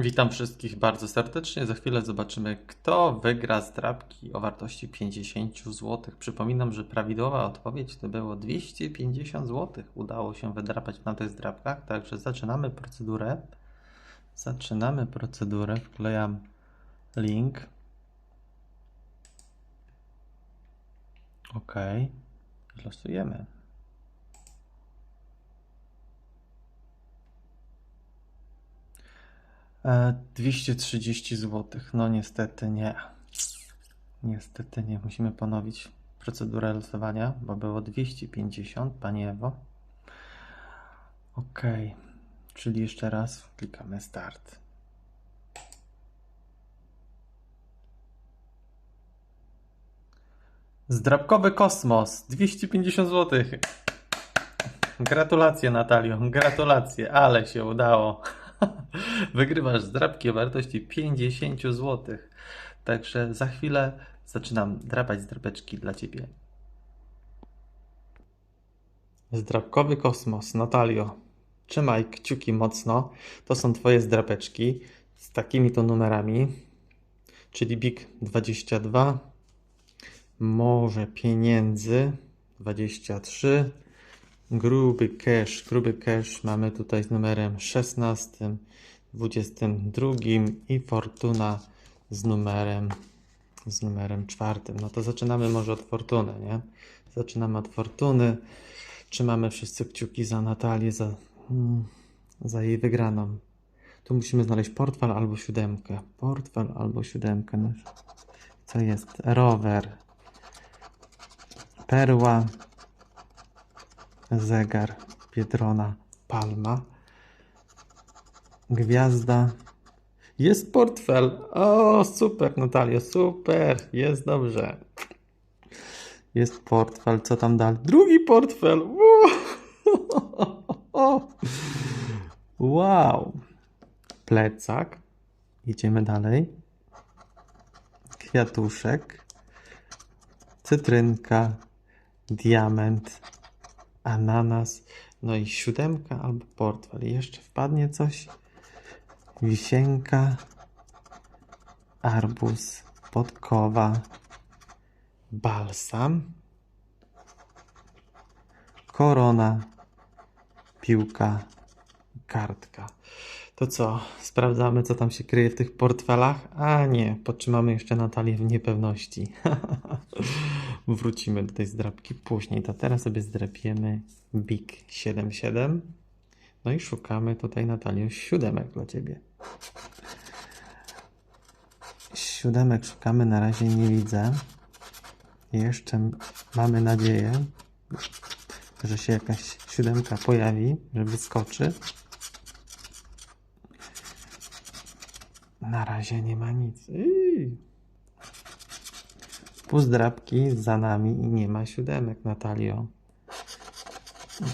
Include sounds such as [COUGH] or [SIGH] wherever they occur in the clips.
Witam wszystkich bardzo serdecznie. Za chwilę zobaczymy, kto wygra zdrabki o wartości 50 zł. Przypominam, że prawidłowa odpowiedź to było 250 zł. Udało się wydrapać na tych zdrabkach, także zaczynamy procedurę. Zaczynamy procedurę. Wklejam link. OK. Losujemy. 230 zł. No niestety nie. Niestety nie. Musimy ponowić procedurę losowania, bo było 250, Pani Ewo. Ok. Czyli jeszcze raz klikamy start. Zdrabkowy kosmos 250 zł. Gratulacje Natalio, gratulacje, ale się udało. [LAUGHS] Wygrywasz zdrabki o wartości 50 zł. Także za chwilę zaczynam drapać zdrabeczki dla Ciebie. Zdrabkowy kosmos, Natalio. Trzymaj kciuki mocno. To są Twoje zdrabeczki z takimi to numerami. Czyli BIG 22, Morze Pieniędzy 23, Gruby cash, gruby cash mamy tutaj z numerem 16, 22 i Fortuna z numerem z numerem czwartym. No to zaczynamy może od Fortuny, nie? Zaczynamy od Fortuny. Trzymamy wszyscy kciuki za Natalię, za, mm, za jej wygraną. Tu musimy znaleźć portfel albo siódemkę. Portfel albo siódemkę. Co jest? Rower. Perła zegar Pietrona Palma, gwiazda. Jest portfel. O, super, Natalio, super. Jest dobrze. Jest portfel. Co tam dalej? Drugi portfel. [LAUGHS] Wow. Plecak. Idziemy dalej. Kwiatuszek. Cytrynka. Diament ananas, no i siódemka albo portfel. Jeszcze wpadnie coś? Wisienka, arbuz, podkowa, balsam, korona, piłka, kartka. To co? Sprawdzamy, co tam się kryje w tych portfelach? A nie, podtrzymamy jeszcze Natalię w niepewności. [LAUGHS] Wrócimy do tej zdrabki później. To teraz sobie zdrapiemy Big 77. No i szukamy tutaj Natalio siódemek dla Ciebie. Siódemek szukamy, na razie nie widzę. Jeszcze mamy nadzieję, że się jakaś siódemka pojawi, że wyskoczy. Na razie nie ma nic. Yy. Za nami i nie ma siódemek, Natalio.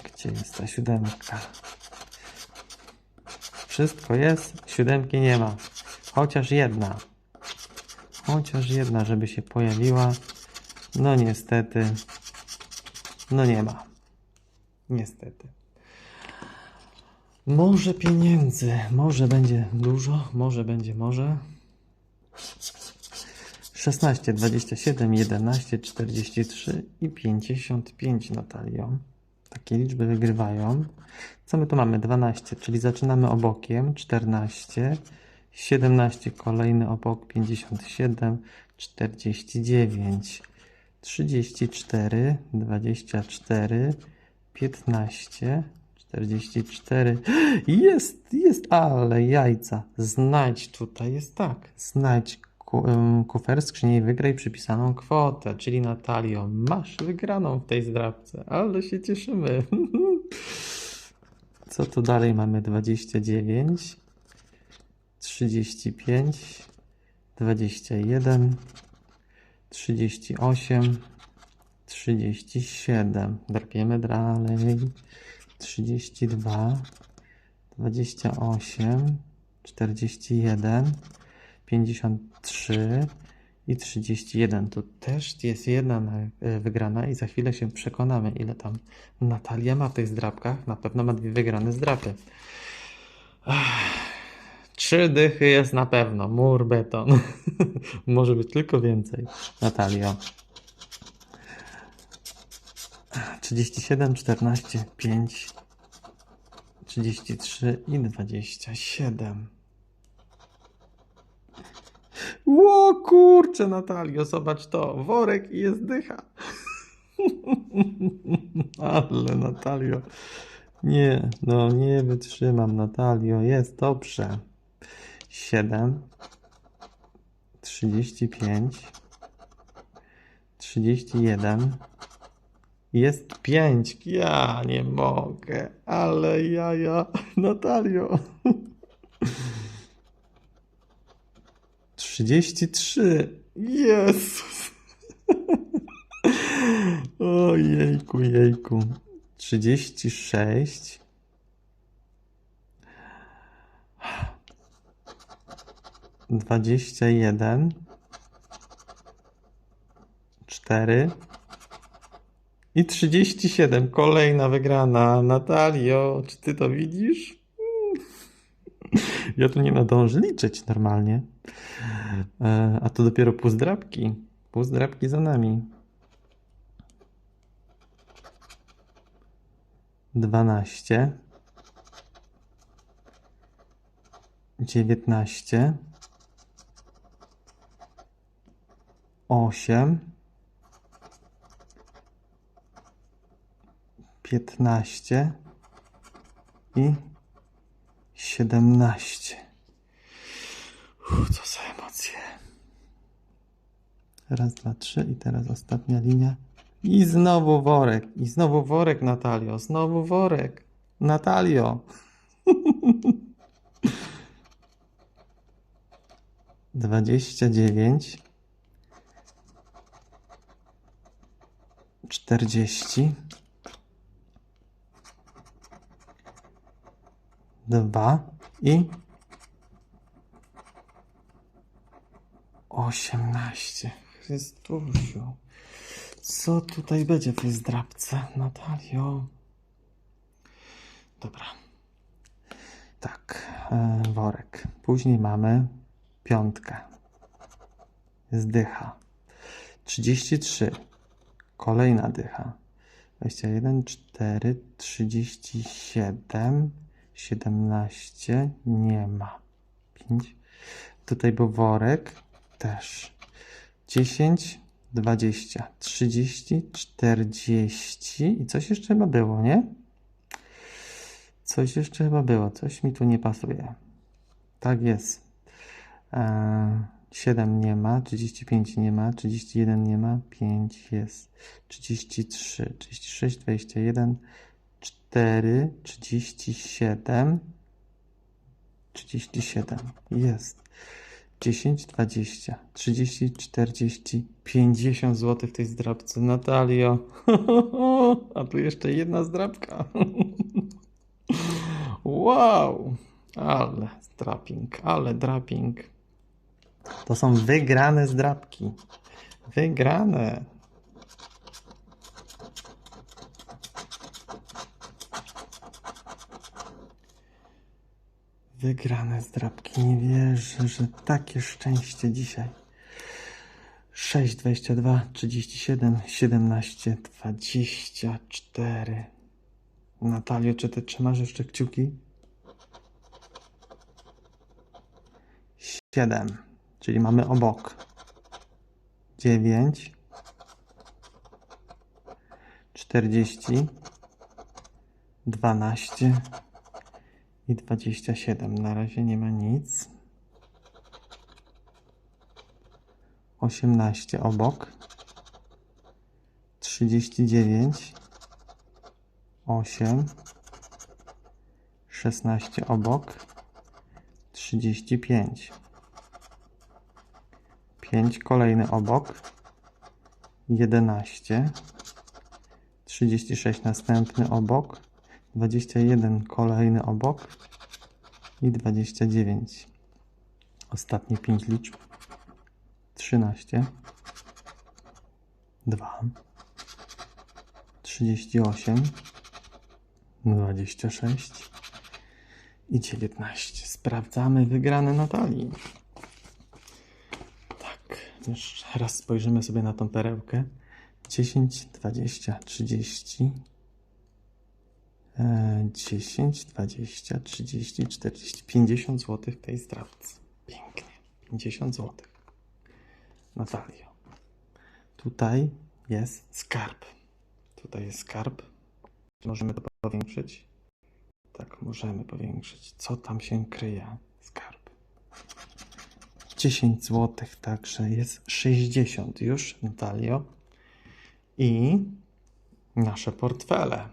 Gdzie jest ta siódemka? Wszystko jest, siódemki nie ma. Chociaż jedna. Chociaż jedna, żeby się pojawiła. No niestety. No nie ma. Niestety. Może pieniędzy, może będzie dużo, może będzie może. 16, 27, 11, 43 i 55 Natalio. Takie liczby wygrywają. Co my tu mamy? 12, czyli zaczynamy obokiem. 14, 17, kolejny obok, 57, 49, 34, 24, 15, 44. Jest, jest, ale jajca. Znajdź tutaj, jest tak. Znajdź kufer skrzyni wygraj przypisaną kwotę. Czyli Natalio, masz wygraną w tej zdrabce, ale się cieszymy. [LAUGHS] Co tu dalej mamy? 29, 35, 21, 38, 37. Drapiemy dalej. 32, 28, 41, 53 i 31. Tu też jest jedna na- e, wygrana i za chwilę się przekonamy, ile tam Natalia ma w tych zdrabkach. Na pewno ma dwie wygrane zdrapy. Trzy dychy jest na pewno. Mur, beton. [LAUGHS] Może być tylko więcej. Natalio. 37, 14, 5, 33 i 27. Ło kurczę, Natalio, zobacz to. Worek i jest dycha. [LAUGHS] Ale Natalio. Nie, no nie wytrzymam, Natalio. Jest dobrze. 7, 35, 31. Jest 5. Ja nie mogę. Ale ja, ja. Natalio. 33. Jezus. [LAUGHS] Ojejku, jejku. 36. Dwadzieścia jeden. Cztery. I trzydzieści siedem. Kolejna wygrana. Natalio, czy ty to widzisz? [LAUGHS] Ja tu nie nadążę liczyć normalnie. E, A to dopiero pół zdrabki. Pół zdrabki za nami. 12 19 8 15 i 17 Co za emocje. Raz, dwa, trzy i teraz ostatnia linia. I znowu worek. I znowu worek, Natalio. Znowu worek. Natalio. [LAUGHS] Dwadzieścia dziewięć. Czterdzieści. Dwa i osiemnaście. Chrystusiu. Co tutaj będzie w tej zdrabce, Natalio? Dobra. Tak, e, worek. Później mamy piątkę. Jest dycha. 33. Kolejna dycha. 21, 4, 37, 17. Nie ma. 5. Tutaj był worek. Też. 10, 20, 30, 40 i coś jeszcze chyba było, nie? Coś jeszcze chyba było, coś mi tu nie pasuje. Tak jest. Eee, 7 nie ma, 35 nie ma, 31 nie ma, 5 jest, 33, 36, 21, 4, 37, 37 jest. 10, 20, 30, 40, 50 zł w tej zdrabce. Natalio. [LAUGHS] A tu jeszcze jedna zdrabka. [LAUGHS] Wow. Ale draping, ale draping. To są wygrane zdrabki. Wygrane. Wygrane zdrabki. Nie wierzę, że takie szczęście dzisiaj. 6, 22, 37, 17, 24. Natalio, czy ty trzymasz jeszcze kciuki? 7, czyli mamy obok. 9, 40, 12, i 27. Na razie nie ma nic. 18 obok. 39. 8. 16 obok. 35. 5 kolejny obok. 11. 36 następny obok. 21 kolejny obok i 29. Ostatnie 5 liczb. 13, 2, 38, 26 i 19. Sprawdzamy wygrane Natalii. Tak, jeszcze raz spojrzymy sobie na tą perełkę. 10, 20, 30. e, 10, 20, 30, 40, 50 zł w tej zdrawce. Pięknie. 50 zł. Natalio. Tutaj jest skarb. Tutaj jest skarb. Możemy to powiększyć? Tak, możemy powiększyć. Co tam się kryje? Skarb. 10 zł, także jest 60 już, Natalio. I nasze portfele.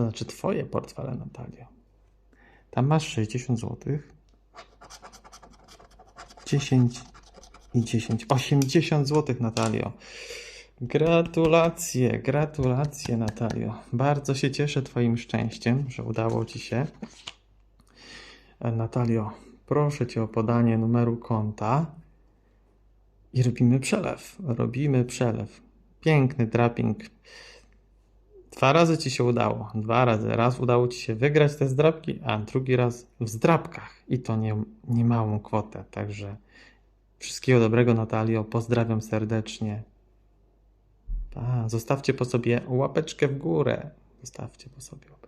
To znaczy twoje portfele, Natalio. Tam masz 60 zł. 10 i 10. 80 zł, Natalio. Gratulacje, gratulacje, Natalio. Bardzo się cieszę Twoim szczęściem, że udało Ci się. E, Natalio, proszę Cię o podanie numeru konta i robimy przelew. Robimy przelew. Piękny draping. Dwa razy Ci się udało. Dwa razy. Raz udało Ci się wygrać te zdrabki, a drugi raz w zdrabkach. I to nie, nie małą kwotę. Także wszystkiego dobrego, Natalio. Pozdrawiam serdecznie. Zostawcie po sobie łapeczkę w górę. Zostawcie po sobie.